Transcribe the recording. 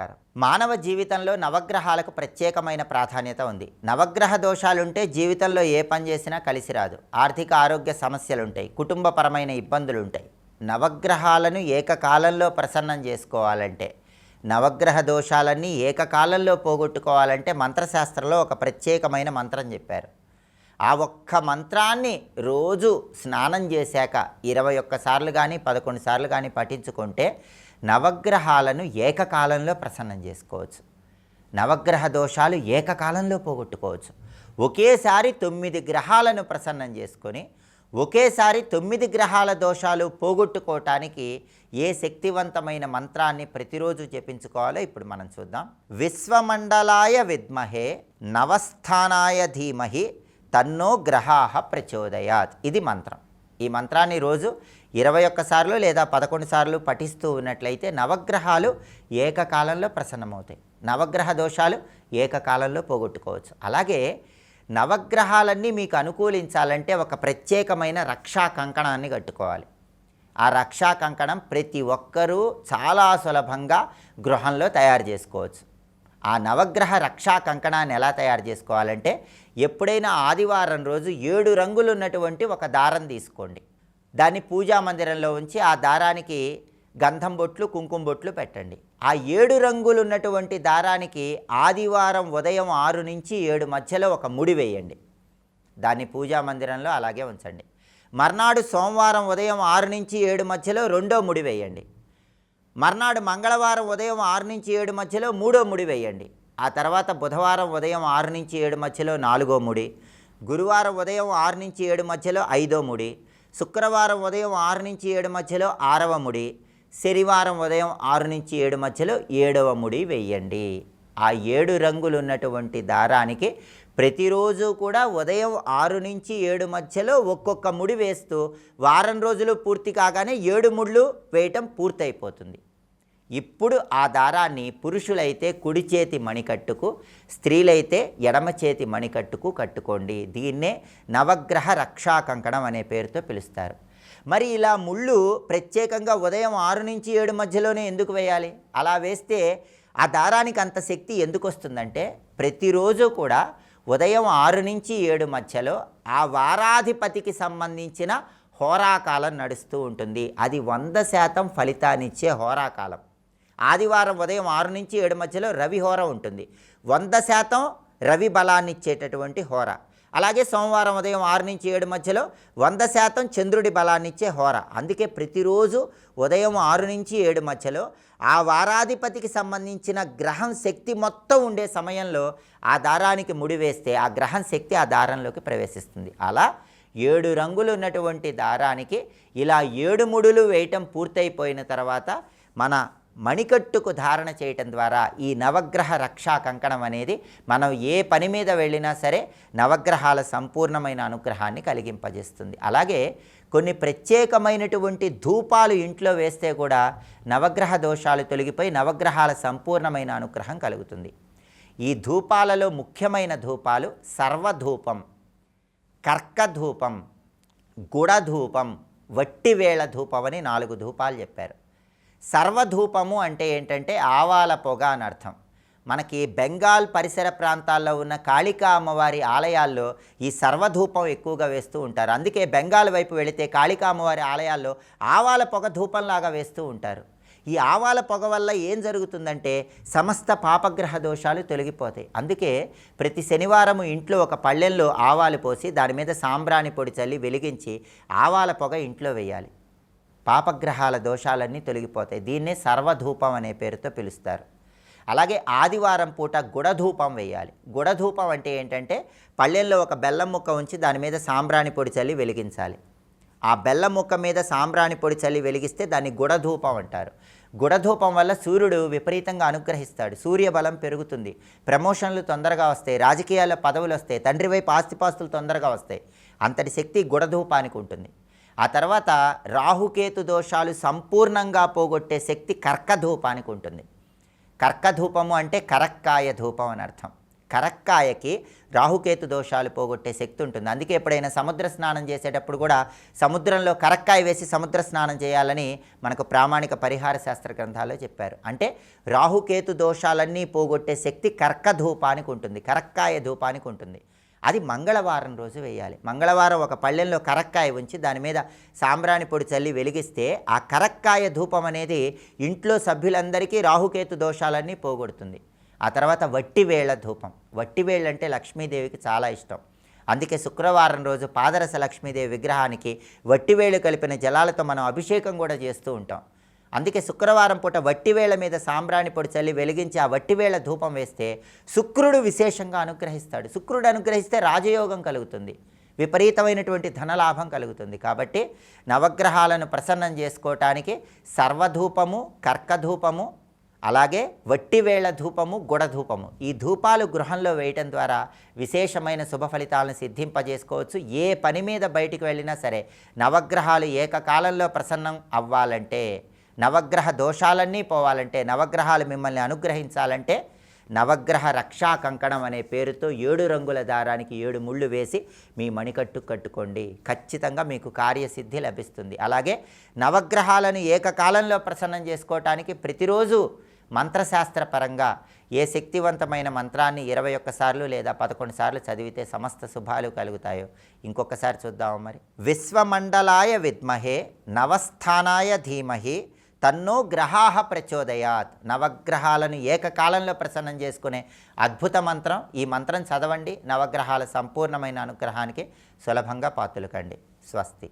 నమస్కారం మానవ జీవితంలో నవగ్రహాలకు ప్రత్యేకమైన ప్రాధాన్యత ఉంది. నవగ్రహ దోషాలుంటే జీవితంలో ఏ పని చేసినా కలిసి రాదు. ఆర్థిక ఆరోగ్య సమస్యలుంటాయి. కుటుంబపరమైన ఇబ్బందులు ఉంటాయి నవగ్రహాలను ఏకకాలంలో ప్రసన్నం చేసుకోవాలంటే నవగ్రహ దోషాలన్నీ ఏకకాలంలో పోగొట్టుకోవాలంటే మంత్రశాస్త్రంలో ఒక ప్రత్యేకమైన మంత్రం చెప్పారు. ఆ ఒక్క మంత్రాన్ని రోజు స్నానం చేశాక ఇరవై ఒక్కసార్లు కానీ పదకొండు సార్లు కానీ పఠించుకుంటే నవగ్రహాలను ఏకకాలంలో ప్రసన్నం చేసుకోవచ్చు. నవగ్రహ దోషాలు ఏకకాలంలో పోగొట్టుకోవచ్చు. ఒకేసారి తొమ్మిది గ్రహాలను ప్రసన్నం చేసుకొని ఒకేసారి తొమ్మిది గ్రహాల దోషాలు పోగొట్టుకోవటానికి ఏ శక్తివంతమైన మంత్రాన్ని ప్రతిరోజు జపించుకోవాలో ఇప్పుడు మనం చూద్దాం. విశ్వమండలాయ విద్మహే నవస్థానాయ ధీమహి తన్నో గ్రహాహ ప్రచోదయాత్. ఇది మంత్రం. ఈ మంత్రాన్ని రోజు ఇరవై ఒక్కసార్లు లేదా పదకొండు సార్లు పఠిస్తూ ఉన్నట్లయితే నవగ్రహాలు ఏకకాలంలో ప్రసన్నమవుతాయి. నవగ్రహ దోషాలు ఏకకాలంలో పోగొట్టుకోవచ్చు. అలాగే నవగ్రహాలన్నీ మీకు అనుకూలించాలంటే ఒక ప్రత్యేకమైన రక్షా కంకణాన్ని కట్టుకోవాలి. ఆ రక్షా కంకణం ప్రతి ఒక్కరూ చాలా సులభంగా గృహంలో తయారు చేసుకోవచ్చు. ఆ నవగ్రహ రక్షా కంకణాన్ని ఎలా తయారు చేసుకోవాలంటే ఎప్పుడైనా ఆదివారం రోజు ఏడు రంగులు ఉన్నటువంటి ఒక దారం తీసుకోండి. దాన్ని పూజా మందిరంలో ఉంచి ఆ దారానికి గంధం బొట్లు కుంకుమ బొట్లు పెట్టండి. ఆ ఏడు రంగులు ఉన్నటువంటి దారానికి ఆదివారం ఉదయం ఆరు నుంచి ఏడు మధ్యలో ఒక ముడి వేయండి. దాన్ని పూజా మందిరంలో అలాగే ఉంచండి. మర్నాడు సోమవారం ఉదయం ఆరు నుంచి ఏడు మధ్యలో రెండో ముడి వేయండి. మర్నాడు మంగళవారం ఉదయం ఆరు నుంచి ఏడు మధ్యలో మూడో ముడి వేయండి. ఆ తర్వాత బుధవారం ఉదయం ఆరు నుంచి ఏడు మధ్యలో నాలుగో ముడి గురువారం ఉదయం ఆరు నుంచి ఏడు మధ్యలో ఐదో ముడి శుక్రవారం ఉదయం ఆరు నుంచి ఏడు మధ్యలో ఆరవ ముడి శనివారం ఉదయం ఆరు నుంచి ఏడు మధ్యలో ఏడవ ముడి వేయండి. ఆ ఏడు రంగులు ఉన్నటువంటి దారానికి ప్రతిరోజు కూడా ఉదయం ఆరు నుంచి ఏడు మధ్యలో ఒక్కొక్క ముడి వేస్తూ వారం రోజులు పూర్తి కాగానే ఏడు ముళ్ళు వేయటం పూర్తయిపోతుంది. ఇప్పుడు ఆ దారాన్ని పురుషులైతే కుడి చేతి మణికట్టుకు స్త్రీలైతే ఎడమ చేతి మణికట్టుకు కట్టుకోండి. దీన్నే నవగ్రహ రక్షా కంకణం అనే పేరుతో పిలుస్తారు. మరి ఇలా ముళ్ళు ప్రత్యేకంగా ఉదయం ఆరు నుంచి ఏడు మధ్యలోనే ఎందుకు వేయాలి? అలా వేస్తే ఆ దారానికి అంత శక్తి ఎందుకు వస్తుందంటే ప్రతిరోజు కూడా ఉదయం ఆరు నుంచి ఏడు మధ్యలో ఆ వారాధిపతికి సంబంధించిన హోరాకాలం నడుస్తూ ఉంటుంది. అది వంద శాతం ఫలితాన్నిచ్చే హోరాకాలం. ఆదివారం ఉదయం ఆరు నుంచి ఏడు మధ్యలో రవి హోర ఉంటుంది. వంద శాతం రవి బలాన్ని ఇచ్చేటటువంటి హోర. అలాగే సోమవారం ఉదయం ఆరు నుంచి ఏడు మధ్యలో వంద శాతం చంద్రుడి బలాన్ని ఇచ్చే హోర. అందుకే ప్రతిరోజు ఉదయం ఆరు నుంచి ఏడు మధ్యలో ఆ వారాధిపతికి సంబంధించిన గ్రహం శక్తి మొత్తం ఉండే సమయంలో ఆ దారానికి ముడి వేస్తే ఆ గ్రహం శక్తి ఆ దారంలోకి ప్రవేశిస్తుంది. అలా ఏడు రంగులు ఉన్నటువంటి దారానికి ఇలా ఏడు ముడులు వేయటం పూర్తయిపోయిన తర్వాత మన మణికట్టుకు ధారణ చేయటం ద్వారా ఈ నవగ్రహ రక్షా కంకణం అనేది మనం ఏ పని మీద వెళ్ళినా సరే నవగ్రహాల సంపూర్ణమైన అనుగ్రహాన్ని కలిగింపజేస్తుంది. అలాగే కొన్ని ప్రత్యేకమైనటువంటి ధూపాలు ఇంట్లో వేస్తే కూడా నవగ్రహ దోషాలు తొలగిపోయి నవగ్రహాల సంపూర్ణమైన అనుగ్రహం కలుగుతుంది. ఈ ధూపాలలో ముఖ్యమైన ధూపాలు సర్వధూపం కర్కధూపం గుడధూపం వట్టివేళ ధూపం అని నాలుగు ధూపాలు చెప్పారు. సర్వధూపము అంటే ఏంటంటే ఆవాల పొగ అని అర్థం. మనకి బెంగాల్ పరిసర ప్రాంతాల్లో ఉన్న కాళికా అమ్మవారి ఆలయాల్లో ఈ సర్వధూపం ఎక్కువగా వేస్తూ ఉంటారు. అందుకే బెంగాల్ వైపు వెళితే కాళికా అమ్మవారి ఆలయాల్లో ఆవాల పొగ ధూపంలాగా వేస్తూ ఉంటారు. ఈ ఆవాల పొగ వల్ల ఏం జరుగుతుందంటే సమస్త పాపగ్రహ దోషాలు తొలగిపోతాయి. అందుకే ప్రతి శనివారము ఇంట్లో ఒక పళ్ళెంలో ఆవాలు పోసి దాని మీద సాంబ్రాణి పొడి చల్లి వెలిగించి ఆవాల పొగ ఇంట్లో వేయాలి. పాపగ్రహాల దోషాలన్నీ తొలగిపోతాయి. దీన్నే సర్వధూపం అనే పేరుతో పిలుస్తారు. అలాగే ఆదివారం పూట గుడధూపం వేయాలి. గుడధూపం అంటే ఏంటంటే పళ్ళెంలో ఒక బెల్లం ముక్క ఉంచి దాని మీద సాంబ్రాణి పొడి చల్లి వెలిగించాలి. ఆ బెల్లం ముక్క మీద సాంబ్రాణి పొడి చల్లి వెలిగిస్తే దాన్ని గుడధూపం అంటారు. గుడధూపం వల్ల సూర్యుడు విపరీతంగా అనుగ్రహిస్తాడు. సూర్యబలం పెరుగుతుంది. ప్రమోషన్లు తొందరగా వస్తాయి. రాజకీయాల పదవులు వస్తాయి. తండ్రి వైపు ఆస్తిపాస్తులు తొందరగా వస్తాయి. అంతటి శక్తి గుడధూపానికి ఉంటుంది. ఆ తర్వాత రాహుకేతు దోషాలు సంపూర్ణంగా పోగొట్టే శక్తి కర్కధూపానికి ఉంటుంది. కర్కధూపము అంటే కరక్కాయ ధూపం అని అర్థం. కరక్కాయకి రాహుకేతు దోషాలు పోగొట్టే శక్తి ఉంటుంది. అందుకే ఎప్పుడైనా సముద్ర స్నానం చేసేటప్పుడు కూడా సముద్రంలో కరక్కాయ వేసి సముద్ర స్నానం చేయాలని మనకు ప్రామాణిక పరిహార శాస్త్ర గ్రంథాల్లో చెప్పారు. అంటే రాహుకేతు దోషాలన్నీ పోగొట్టే శక్తి కర్క ధూపానికి ఉంటుంది. కరక్కాయ ధూపానికి ఉంటుంది. అది మంగళవారం రోజు వేయాలి. మంగళవారం ఒక పళ్ళెంలో కరక్కాయ ఉంచి దాని మీద సాంబ్రాణి పొడి చల్లి వెలిగిస్తే ఆ కరక్కాయ ధూపం అనేది ఇంట్లో సభ్యులందరికీ రాహుకేతు దోషాలన్నీ పోగొడుతుంది. ఆ తర్వాత వట్టివేళ్ళ ధూపం. వట్టివేళ్ళు అంటే లక్ష్మీదేవికి చాలా ఇష్టం. అందుకే శుక్రవారం రోజు పాదరస లక్ష్మీదేవి విగ్రహానికి వట్టివేళ్ళు కలిపిన జలాలతో మనం అభిషేకం కూడా చేస్తూ ఉంటాం. అందుకే శుక్రవారం పూట వట్టివేళ మీద సాంబ్రాణి పొడి చల్లి వెలిగించి ఆ వట్టివేళ ధూపం వేస్తే శుక్రుడు విశేషంగా అనుగ్రహిస్తాడు. శుక్రుడు అనుగ్రహిస్తే రాజయోగం కలుగుతుంది. విపరీతమైనటువంటి ధనలాభం కలుగుతుంది. కాబట్టి నవగ్రహాలను ప్రసన్నం చేసుకోవటానికి సర్వధూపము కర్కధూపము అలాగే వట్టివేళ ధూపము గుడధూపము ఈ ధూపాలు గృహంలో వేయటం ద్వారా విశేషమైన శుభ ఫలితాలను సిద్ధింపజేసుకోవచ్చు. ఏ పని మీద బయటికి వెళ్ళినా సరే నవగ్రహాలు ఏకకాలంలో ప్రసన్నం అవ్వాలంటే నవగ్రహ దోషాలన్నీ పోవాలంటే నవగ్రహాలు మిమ్మల్ని అనుగ్రహించాలంటే నవగ్రహ రక్షా కంకణం అనే పేరుతో ఏడు రంగుల దారానికి ఏడు ముళ్ళు వేసి మీ మణికట్టు కట్టుకోండి. ఖచ్చితంగా మీకు కార్యసిద్ధి లభిస్తుంది. అలాగే నవగ్రహాలను ఏకకాలంలో ప్రసన్నం చేసుకోవటానికి ప్రతిరోజు మంత్రశాస్త్రపరంగా ఏ శక్తివంతమైన మంత్రాన్ని ఇరవై ఒక్కసార్లు లేదా పదకొండు సార్లు చదివితే సమస్త శుభాలు కలుగుతాయో ఇంకొకసారి చూద్దాము మరి. విశ్వమండలాయ విద్మహే నవస్థానాయ ధీమహి తన్నో గ్రహాహ ప్రచోదయాత్. నవగ్రహాలను ఏకకాలంలో ప్రసన్నం చేసుకునే అద్భుత మంత్రం. ఈ మంత్రం చదవండి. నవగ్రహాల సంపూర్ణమైన అనుగ్రహానికి సులభంగా పాతులకండి. స్వస్తి.